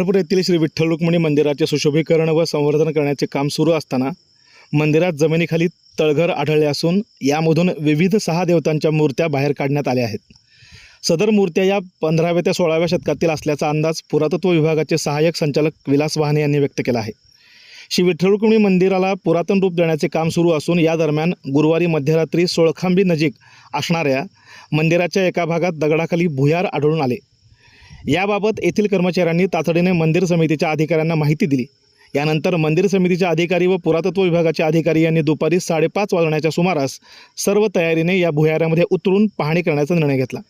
पंढरपूर येथील श्री विठ्ठल रुक्मिणी मंदिराचे सुशोभीकरण व संवर्धन करण्याचे काम सुरू असताना मंदिरात जमिनीखाली तळघर आढळले असून यामधून विविध सहा देवतांच्या मूर्त्या बाहेर काढण्यात आल्या आहेत. सदर मूर्त्या या पंधराव्या ते सोळाव्या शतकातील असल्याचा अंदाज पुरातत्व विभागाचे सहाय्यक संचालक विलास वाहने यांनी व्यक्त केला आहे. श्री विठ्ठल रुक्मिणी मंदिराला पुरातन रूप देण्याचे काम सुरू असून या दरम्यान गुरुवारी मध्यरात्री सोळखांबी नजीक असणाऱ्या मंदिराच्या एका भागात दगडाखाली भुयार आढळून आले. याबाबत येथील कर्मचाऱ्यांनी तातडीने मंदिर समितीच्या अधिकाऱ्यांना माहिती दिली. यानंतर मंदिर समितीचे अधिकारी व पुरातत्व विभागाचे अधिकारी यांनी दुपारी साडेपाच वाजण्याच्या सुमारास सर्व तयारीने या भुयाऱ्यामध्ये उतरून पाहणी करण्याचा निर्णय घेतला.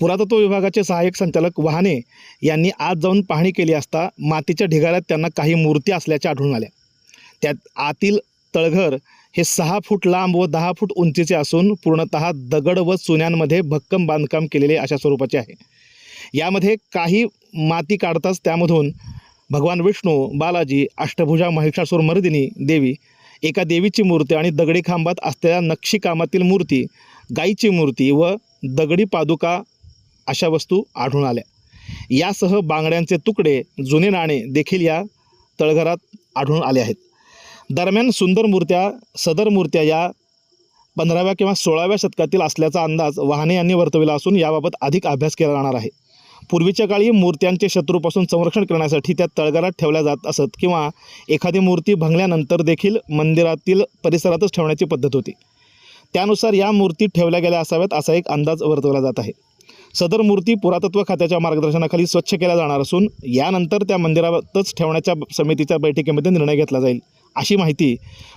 पुरातत्व विभागाचे सहाय्यक संचालक वहाने यांनी आज जाऊन पाहणी केली असता मातीच्या ढिगाऱ्यात त्यांना काही मूर्ती असल्याच्या आढळून आल्या. त्यात आतील तळघर हे सहा फूट लांब व दहा फूट उंचीचे असून पूर्णतः दगड व चुन्यांमध्ये भक्कम बांधकाम केलेले अशा स्वरूपाचे आहे. यामध्ये काही माती काढताच त्यामधून भगवान विष्णू बालाजी अष्टभुजा महिषासूर मर्दिनी देवी एका देवीची मूर्ती आणि दगडी खांबात असलेल्या नक्षीकामातील मूर्ती गाईची मूर्ती व दगडी पादुका अशा वस्तू आढळून आल्या. यासह बांगड्यांचे तुकडे जुने नाणे देखील या तळघरात आढळून आले आहेत. दरम्यान सुंदर मूर्त्या सदर मूर्त्या या पंधराव्या किंवा सोळाव्या शतकातील असल्याचा अंदाज वाहने यांनी वर्तविला असून याबाबत अधिक अभ्यास केला जाणार आहे. पूर्वीच्या काळी मूर्त्यांचे शत्रूपासून संरक्षण करण्यासाठी त्या तळघरात ठेवल्या जात असत किंवा एखादी मूर्ती भंगल्यानंतर देखील मंदिरातील परिसरातच ठेवण्याची पद्धत होती. त्यानुसार या मूर्ती ठेवल्या गेल्या असाव्यात असा एक अंदाज वर्तवला जात आहे. सदर मूर्ती पुरातत्व खात्याच्या मार्गदर्शनाखाली स्वच्छ केल्या जाणार असून यानंतर त्या मंदिरातच ठेवण्याच्या समितीच्या बैठकीमध्ये निर्णय घेतला जाईल अशी माहिती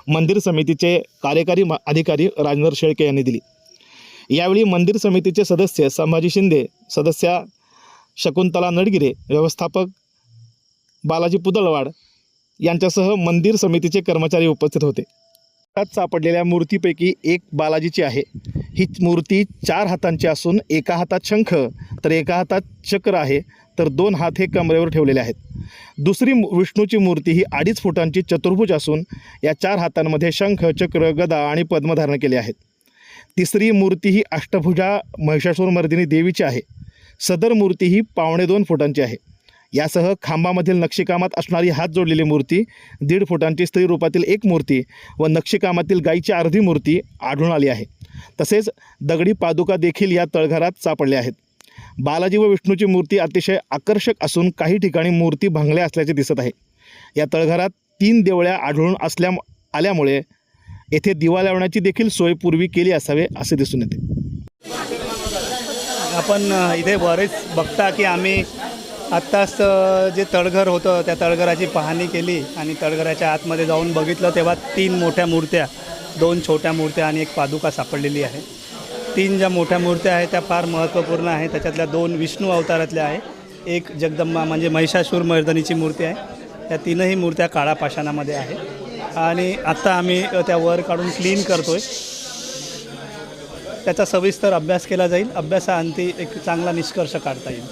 मंदिर समितीचे कार्यकारी अधिकारी राजनर शेळके यांनी दिली. यावेळी मंदिर समितीचे सदस्य संभाजी शिंदे सदस्या शकुंतला नडगिरे व्यवस्थापक बालाजी पुदळवाड यांच्यासह मंदिर समितीचे कर्मचारी उपस्थित होते. त्यात सापडलेल्या मूर्तीपैकी एक बालाजीची आहे. ही मूर्ती चार हातांची असून एका हातात शंख तर एका हातात चक्र आहे तर दोन हात हे कमरेवर ठेवलेले आहेत. दुसरी विष्णूची मूर्ती ही अडीच फुटांची चतुर्भुज असून या चार हातांमध्ये शंख चक्र गदा आणि पद्म धारण केले आहेत. तिसरी मूर्ती ही अष्टभुजा महिषासूर मर्दिनी देवीची आहे. सदर मूर्ती ही पावणे दोन फुटांची आहे. यासह खांबामधील नक्षीकामात असणारी हात जोडलेली मूर्ती दीड फुटांची स्त्री रूपातील एक मूर्ती व नक्षीकामातील गायीची अर्धी मूर्ती आढळून आली आहे. तसेच दगडी पादुका देखील या तळघरात सापडल्या आहेत. बालाजी व विष्णूची मूर्ती अतिशय आकर्षक असून काही ठिकाणी मूर्ती भांगल्या असल्याचे दिसत आहे. या तळघरात तीन देवळ्या आढळून असल्या आल्यामुळे येथे दिवा लावण्याची देखील सोय पूर्वी केली असावे असे दिसून येते. आपण इथे बरेच बघता की आम्ही आत्ताच जे तळघर होतं त्या तळघराची पाहणी केली आणि तळघराच्या आतमध्ये जाऊन बघितलं तेव्हा तीन मोठ्या मूर्त्या दोन छोट्या मूर्त्या आणि एक पादुका सापडलेली आहे. तीन ज्या मोठ्या मूर्त्या आहेत त्या फार महत्त्वपूर्ण आहे त्याच्यातल्या दोन विष्णू अवतारातल्या आहे एक जगदंबा म्हणजे महिषासूर मर्दनीची मूर्ती आहे. या तीनही मूर्त्या काळा पाषाणामध्ये आहे आणि आत्ता आम्ही त्या वर काढून क्लीन करतो आहे त्याचा सविस्तर अभ्यास केला जाईल. अभ्यासाअंती एक चांगला निष्कर्ष काढता येईल.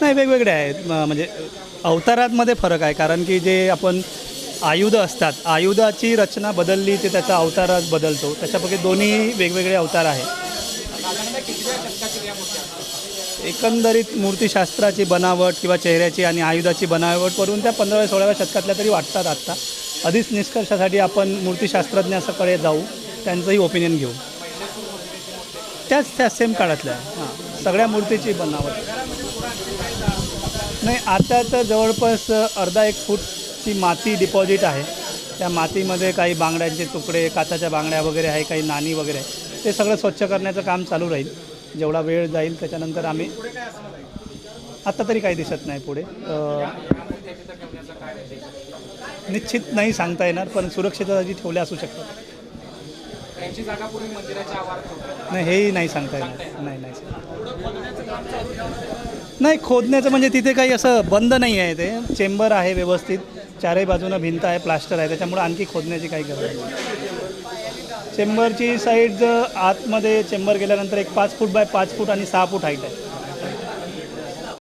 नाही वेगवेगळे आहेत. म्हणजे अवतारांमध्ये फरक आहे. कारण की जे आपण आयुध असतात आयुधाची रचना बदलली ते त्याचा अवतारात बदलतो. त्याच्यापैकी दोन्ही वेगवेगळे अवतार आहेत. एकंदरीत मूर्तीशास्त्राची बनावट किंवा चेहऱ्याची आणि आयुधाची बनावट करून त्या पंधराव्या सोळाव्या शतकातल्या तरी वाटतात आत्ता. आधीच निष्कर्षासाठी आपण मूर्तीशास्त्रज्ञाकडे जाऊ त्यांचंही ओपिनियन घेऊ. त्याच त्या सेम काळातल्या. हां सगळ्या मूर्तीची बनावट. नाही आता तर जवळपास अर्धा एक फूटची माती डिपॉझिट आहे. त्या मातीमध्ये काही बांगड्यांचे तुकडे काचाच्या बांगड्या वगैरे आहे काही नाणी वगैरे आहे. ते सगळं स्वच्छ करण्याचं काम चालू राहील. जेवढा वेळ जाईल त्याच्यानंतर आम्ही आत्ता तरी काही दिसत नाही पुढे. निश्चित नाही सांगता येणार पण सुरक्षितताची ठेवल्या असू शकतात. नाही हेही नाही सांगता येणार. नाही नाही नाही खोदण्याचं म्हणजे तिथे काही असं बंद नाही आहे ते. चेंबर आहे व्यवस्थित चारही बाजूनं भिंत आहे प्लास्टर आहे त्याच्यामुळे आणखी खोदण्याची काही गरज नाही. चेंबरची साईड आतमध्ये चेंबर गेल्यानंतर एक पाच फूट बाय पाच फूट आणि सहा फूट हाईट आहे.